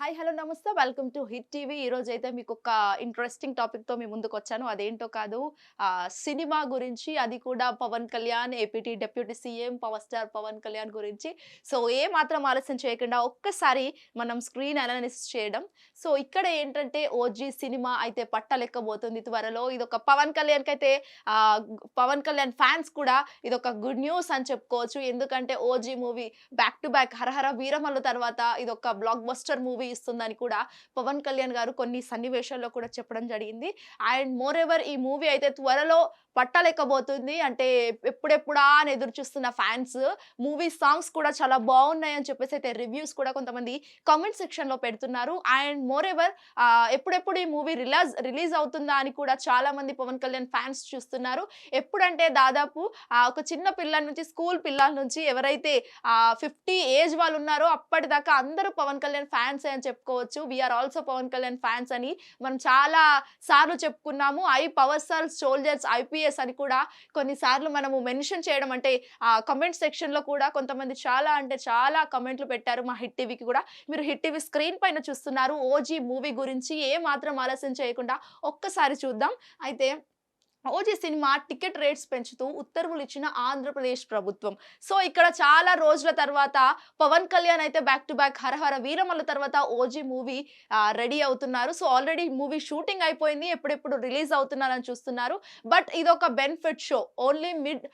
Hi hello నమస్తే. Welcome to Hit TV ఈ రోజు అయితే మీకు ఒక ఇంట్రెస్టింగ్ టాపిక్తో మీ ముందుకు వచ్చాను అదేంటో కాదు సినిమా గురించి అది కూడా Pawan Kalyan APT deputy CM power star Pawan Kalyan గురించి. సో ఏ మాత్రం ఆలస్యం చేయకుండా ఒక్కసారి మనం స్క్రీన్ అనాలిసిస్ చేయడం. సో ఇక్కడ ఏంటంటే ఓజీ సినిమా అయితే పట్టలెక్కబోతుంది త్వరలో. ఇది ఒక పవన్ కళ్యాణ్ అయితే పవన్ కళ్యాణ్ ఫ్యాన్స్ కూడా ఇది ఒక గుడ్ న్యూస్ అని చెప్పుకోవచ్చు. ఎందుకంటే OG movie back to back Harihara Veeramallu తర్వాత ఇది ఒక బ్లాక్ బస్టర్ మూవీ ఇస్తుందని కూడా పవన్ కళ్యాణ్ గారు కొన్ని సన్నివేశాల్లో కూడా చెప్పడం జరిగింది. అండ్ మోర్ ఎవర్ ఈ మూవీ అయితే త్వరలో పట్టలేకపోతుంది. అంటే ఎప్పుడెప్పుడా అని ఎదురు చూస్తున్న ఫ్యాన్స్ మూవీ సాంగ్స్ కూడా చాలా బాగున్నాయి అని చెప్పేసి అయితే రివ్యూస్ కూడా కొంతమంది కామెంట్ సెక్షన్లో పెడుతున్నారు. అండ్ మోర్ ఎవర్ ఎప్పుడెప్పుడు ఈ మూవీ రిలాజ్ రిలీజ్ అవుతుందా అని కూడా చాలా మంది పవన్ కళ్యాణ్ ఫ్యాన్స్ చూస్తున్నారు. ఎప్పుడంటే దాదాపు ఒక చిన్న పిల్లల నుంచి స్కూల్ పిల్లల నుంచి ఎవరైతే ఫిఫ్టీ ఏజ్ వాళ్ళు ఉన్నారో అప్పటిదాకా అందరూ పవన్ కళ్యాణ్ ఫ్యాన్స్ అని చెప్పుకోవచ్చు. We are also Pawan Kalyan fans అని మనం చాలా సార్లు చెప్పుకున్నాము. I power star soldiers IPS అని కూడా కొన్నిసార్లు మనము మెన్షన్ చేయడం అంటే ఆ కమెంట్ సెక్షన్లో కూడా కొంతమంది చాలా అంటే చాలా కమెంట్లు పెట్టారు మా హిట్ టీవీకి కూడా. మీరు హిట్ టీవీ స్క్రీన్ పైన చూస్తున్నారు. ఓజీ మూవీ గురించి ఏ మాత్రం ఆలస్యం చేయకుండా ఒక్కసారి చూద్దాం. అయితే ఓజీ సినిమా టికెట్ రేట్స్ పెంచుతూ ఉత్తర్వులు ఇచ్చిన ఆంధ్రప్రదేశ్ ప్రభుత్వం. సో ఇక్కడ చాలా రోజుల తర్వాత పవన్ కళ్యాణ్ అయితే back to back Harihara Veeramalla తర్వాత ఓజీ మూవీ రెడీ అవుతున్నారు. సో ఆల్రెడీ మూవీ షూటింగ్ అయిపోయింది ఎప్పుడెప్పుడు రిలీజ్ అవుతున్నారని చూస్తున్నారు. బట్ ఇది ఒక benefit show. Only mid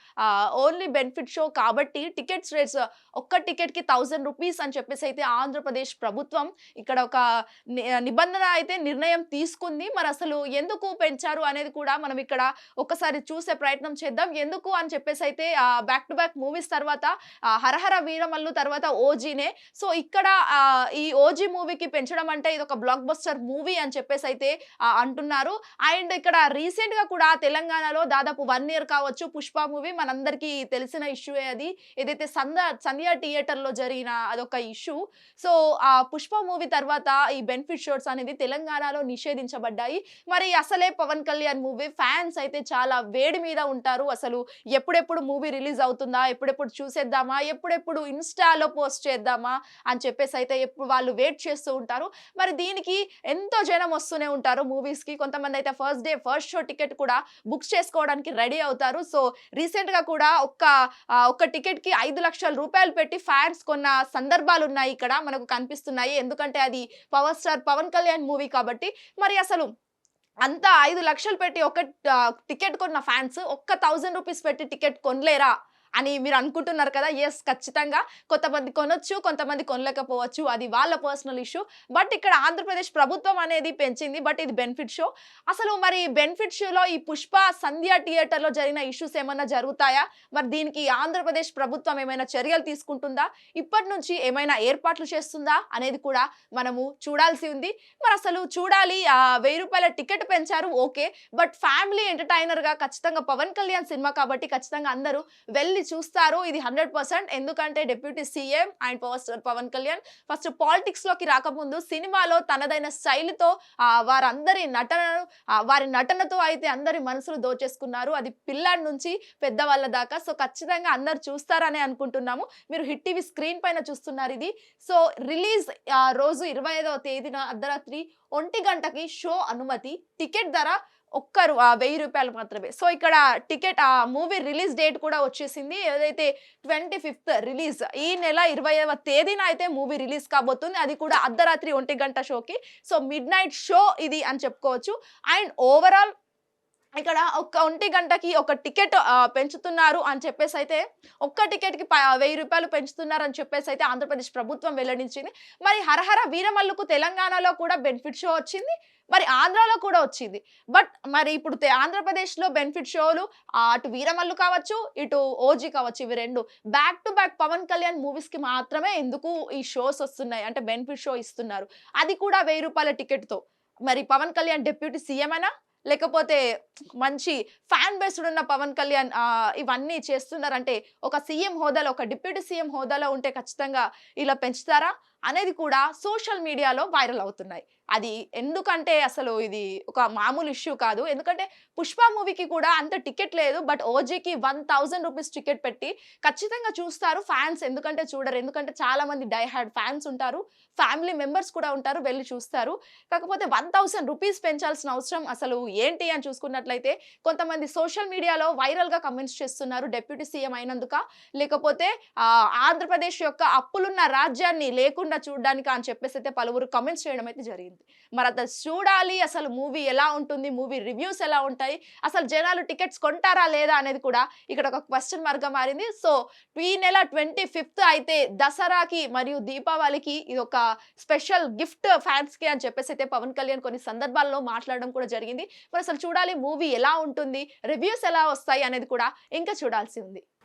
only benefit show కాబట్టి టికెట్స్ రేట్స్ ఒక్క టికెట్కి థౌజండ్ రూపీస్ అని చెప్పేసి అయితే ఆంధ్రప్రదేశ్ ప్రభుత్వం ఇక్కడ ఒక ని- నిబంధన అయితే నిర్ణయం తీసుకుంది. మరి అసలు ఎందుకు పెంచారు అనేది కూడా మనం ఇక్కడ ఒకసారి చూసే ప్రయత్నం చేద్దాం. ఎందుకు అని చెప్పేసి అయితే బ్యాక్ టు బ్యాక్ మూవీస్ తర్వాత హరహర వీరమల్లు తర్వాత ఓజీనే. సో ఇక్కడ ఈ ఓజీ మూవీకి పెంచడం అంటే ఇది ఒక బ్లాక్ బస్టర్ మూవీ అని చెప్పేసి అయితే అంటున్నారు. అండ్ ఇక్కడ రీసెంట్గా కూడా తెలంగాణలో దాదాపు వన్ ఇయర్ కావచ్చు పుష్ప మూవీ మనందరికీ తెలిసిన ఇష్యూ అది. ఏదైతే సంధ్య సంధ్య థియేటర్లో జరిగిన అదొక ఇష్యూ సో ఆ పుష్ప మూవీ తర్వాత ఈ బెనిఫిట్ షోర్స్ అనేది తెలంగాణలో నిషేధించబడ్డాయి. మరి అసలే పవన్ కళ్యాణ్ మూవీ ఫ్యాన్స్ అయితే అయితే చాలా వేడి మీద ఉంటారు. అసలు ఎప్పుడెప్పుడు మూవీ రిలీజ్ అవుతుందా ఎప్పుడెప్పుడు చూసేద్దామా ఎప్పుడెప్పుడు ఇన్స్టాలో పోస్ట్ చేద్దామా అని చెప్పేసి అయితే ఎప్పుడు వాళ్ళు వెయిట్ చేస్తూ ఉంటారు. మరి దీనికి ఎంతో జనం వస్తూనే ఉంటారు మూవీస్కి కొంతమంది అయితే first day first show ticket కూడా బుక్ చేసుకోవడానికి రెడీ అవుతారు. సో రీసెంట్గా కూడా ఒక్క ఒక్క టికెట్కి ఐదు లక్షల రూపాయలు పెట్టి ఫ్యాన్స్ కొన్న సందర్భాలు ఉన్నాయి ఇక్కడ మనకు కనిపిస్తున్నాయి. ఎందుకంటే అది power star Pawan Kalyan movie కాబట్టి. మరి అసలు అంతా ఐదు లక్షలు పెట్టి ఒక టికెట్ కొన్న ఫ్యాన్స్ ఒక్క థౌజండ్ రూపీస్ పెట్టి టికెట్ కొనలేరా? అని మీరు అనుకుంటున్నారు కదా ఎస్ ఖచ్చితంగా. కొంతమంది కొనొచ్చు కొంతమంది కొనలేకపోవచ్చు. అది వాళ్ళ పర్సనల్ ఇష్యూ బట్ ఇక్కడ ఆంధ్రప్రదేశ్ ప్రభుత్వం అనేది పెంచింది బట్ ఇది బెనిఫిట్ షో అసలు మరి బెనిఫిట్ షోలో ఈ పుష్ప సంధ్య థియేటర్లో జరిగిన ఇష్యూస్ ఏమైనా జరుగుతాయా? మరి దీనికి ఆంధ్రప్రదేశ్ ప్రభుత్వం ఏమైనా చర్యలు తీసుకుంటుందా? ఇప్పటి నుంచి ఏమైనా ఏర్పాట్లు చేస్తుందా? అనేది కూడా మనము చూడాల్సి ఉంది. మరి అసలు చూడాలి వెయ్యి రూపాయల టికెట్ పెంచారు ఓకే. బట్ ఫ్యామిలీ ఎంటర్టైనర్గా ఖచ్చితంగా పవన్ కళ్యాణ్ సినిమా కాబట్టి ఖచ్చితంగా అందరూ వెళ్ళి చూస్తారు ఇది హండ్రెడ్ పర్సెంట్. ఎందుకంటే deputy CM and power Pawan Kalyan first పాలిటిక్స్లోకి రాకముందు సినిమాలో తనదైన శైలితో వారందరి నటనను వారి నటనతో అయితే అందరి మనసులు దోచేసుకున్నారు. అది పిల్లాడి నుంచి పెద్దవాళ్ళ దాకా. సో ఖచ్చితంగా అందరు చూస్తారని అనుకుంటున్నాము. మీరు హిట్ టీవీ స్క్రీన్ పైన చూస్తున్నారు ఇది. సో రిలీజ్ రోజు ఇరవై ఐదవ తేదీన అర్ధరాత్రి ఒంటి గంటకి షో అనుమతి. టికెట్ ధర ఒక్కరు ఆ వెయ్యి రూపాయలు మాత్రమే. సో ఇక్కడ టికెట్ ఆ మూవీ రిలీజ్ డేట్ కూడా వచ్చేసింది. ఏదైతే ట్వంటీ ఫిఫ్త్ రిలీజ్ ఈ నెల ఇరవైవ తేదీన అయితే మూవీ రిలీజ్ కాబోతుంది. అది కూడా అర్ధరాత్రి ఒంటి గంట షోకి. సో మిడ్ నైట్ షో ఇది అని చెప్పుకోవచ్చు. అండ్ ఓవరాల్ ఇక్కడ ఒక ఒంటి గంటకి ఒక టికెట్ పెంచుతున్నారు అని చెప్పేసి అయితే ఒక్క టికెట్కి ప- వెయ్యి రూపాయలు పెంచుతున్నారు అని చెప్పేసి అయితే ఆంధ్రప్రదేశ్ ప్రభుత్వం వెల్లడించింది. మరి హరహర వీరమల్లుకు తెలంగాణలో కూడా బెనిఫిట్ షో వచ్చింది మరి ఆంధ్రాలో కూడా వచ్చింది. బట్ మరి ఇప్పుడు ఆంధ్రప్రదేశ్లో బెనిఫిట్ షోలు అటు వీరమల్లు కావచ్చు ఇటు ఓజీ కావచ్చు ఇవి రెండు back to back Pawan Kalyan మూవీస్కి మాత్రమే ఎందుకు ఈ షోస్ వస్తున్నాయి? అంటే బెనిఫిట్ షో ఇస్తున్నారు. అది కూడా వెయ్యి రూపాయల టికెట్తో. మరి పవన్ కళ్యాణ్ డిప్యూటీ సీఎం అయినా లేకపోతే మంచి ఫ్యాన్ బేస్డ్ ఉన్న పవన్ కళ్యాణ్ ఇవన్నీ చేస్తున్నారంటే ఒక సీఎం హోదాలో ఒక డిప్యూటీ సీఎం హోదాలో ఉంటే ఖచ్చితంగా ఇలా పెంచుతారా? అనేది కూడా సోషల్ మీడియాలో వైరల్ అవుతున్నాయి. అది ఎందుకంటే అసలు ఇది ఒక మామూలు ఇష్యూ కాదు. ఎందుకంటే పుష్ప మూవీకి కూడా అంత టికెట్ లేదు. బట్ ఓజీకి వన్ థౌజండ్ రూపీస్ టికెట్ పెట్టి ఖచ్చితంగా చూస్తారు ఫ్యాన్స్. ఎందుకంటే చూడరు. ఎందుకంటే చాలా మంది డైహార్డ్ ఫ్యాన్స్ ఉంటారు. ఫ్యామిలీ మెంబర్స్ కూడా ఉంటారు. వెళ్ళి చూస్తారు. కాకపోతే వన్ థౌసండ్ రూపీస్ పెంచాల్సిన అవసరం అసలు ఏంటి అని చూసుకున్నట్లయితే కొంతమంది సోషల్ మీడియాలో వైరల్గా కమెంట్స్ చేస్తున్నారు డెప్యూటీ సీఎం అయినందుక. లేకపోతే ఆంధ్రప్రదేశ్ యొక్క అప్పులున్న రాజ్యాన్ని లేకుండా చూడడానికి అని చెప్పేసి అయితే పలువురు కమెంట్స్ చేయడం అయితే జరిగింది. మరి అది చూడాలి అసలు మూవీ ఎలా ఉంటుంది మూవీ రివ్యూస్ ఎలా ఉంటాయి అసలు జనాలు టికెట్స్ కొంటారా లేదా అనేది కూడా ఇక్కడ ఒక క్వశ్చన్ మార్గం మారింది. సో ఈ నెల ట్వంటీ ఫిఫ్త్ అయితే దసరాకి మరియు దీపావళికి ఇది ఒక స్పెషల్ గిఫ్ట్ ఫ్యాన్స్కి అని చెప్పేసి అయితే పవన్ కళ్యాణ్ కొన్ని సందర్భాల్లో మాట్లాడడం కూడా జరిగింది. మరి అసలు చూడాలి మూవీ ఎలా ఉంటుంది రివ్యూస్ ఎలా వస్తాయి అనేది కూడా ఇంకా చూడాల్సి ఉంది.